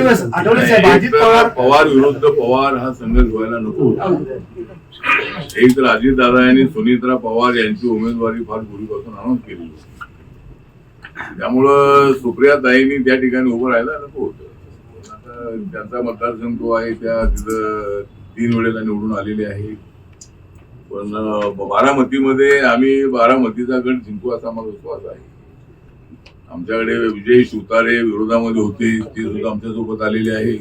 दिवस आठवले साहेब एक अजित तर पवार पवार विरुद्ध पवार हा संघर्ष व्हायला नको. होता. एक तर अजित दादा यांनी सुनीत्रा पवार यांची उमेदवारी फार पूर्वीपासून अनाऊन्स केली होती. त्यामुळं सुप्रिया ताईंनी त्या ठिकाणी उभं राहायला नको होतं. आता त्यांचा मतदारसंघ तो आहे त्या तिथं तीन वेळेला निवडून आलेले आहे. पण बारामतीमध्ये आम्ही बारामतीचा गट जिंकू असा मला विश्वास आहे. आमच्याकडे विजय शिवतारे विरोधामध्ये होते ते सुद्धा आमच्यासोबत आलेले आहे.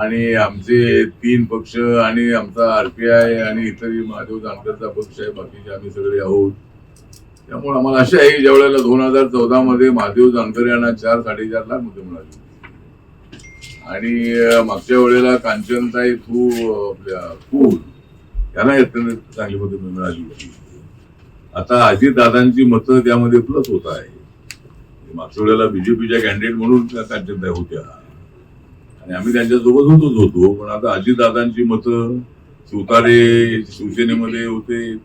आणि आमचे तीन पक्ष आणि आमचा आरपीआय आणि इतरही महादेव जानकरचा पक्ष आहे बाकीचे आम्ही सगळे आहोत. त्यामुळे आम्हाला असे आहे ज्या वेळेला दोन हजार चौदा मध्ये महादेव जानकर यांना चार साडेचार लाख मते मिळाली. आणि मागच्या वेळेला कांचनताई थू आपल्या कूल यांना अत्यंत चांगली मतं मिळाली होती. आता अजितदादांची मतं त्यामध्ये प्लस होत आहे. म्हणजे मागच्या वेळेला बीजेपीच्या कॅन्डिडेट म्हणून त्या कांचनताई होत्या. आणि आम्ही त्यांच्यासोबत होतोच होतो पण आता अजितदादांची मतं सुतारे शिवसेनेमध्ये होते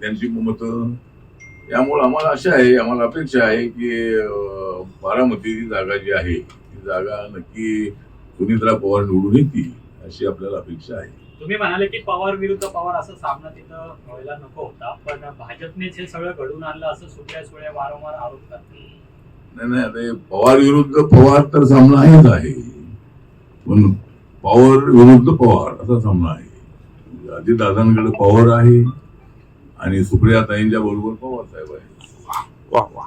त्यांची मतं. त्यामुळे आम्हाला आशा आहे आम्हाला अपेक्षा आहे की बारामतीची बारामती जागा जी आहे ती जागा नक्की सुनित्रा पवार निवडून येतील अशी आपल्याला अपेक्षा आहे. तुम्ही म्हणाले की पवार विरुद्ध पवार असं सामना तिथं व्हायला नको होता पण भाजपनेच हे सगळं घडून आणलं असं सुप्रिया सुळ्या वारंवार आरोप करते नाही नाही आता पवार विरुद्ध पवार तर सामना आहेच आहे. पण पवार विरुद्ध पवार असा सामना आहे. अजितदादांकडे पवार आहे आणि सुप्रिया ताईंच्या बरोबर पवार साहेब आहे वा वा.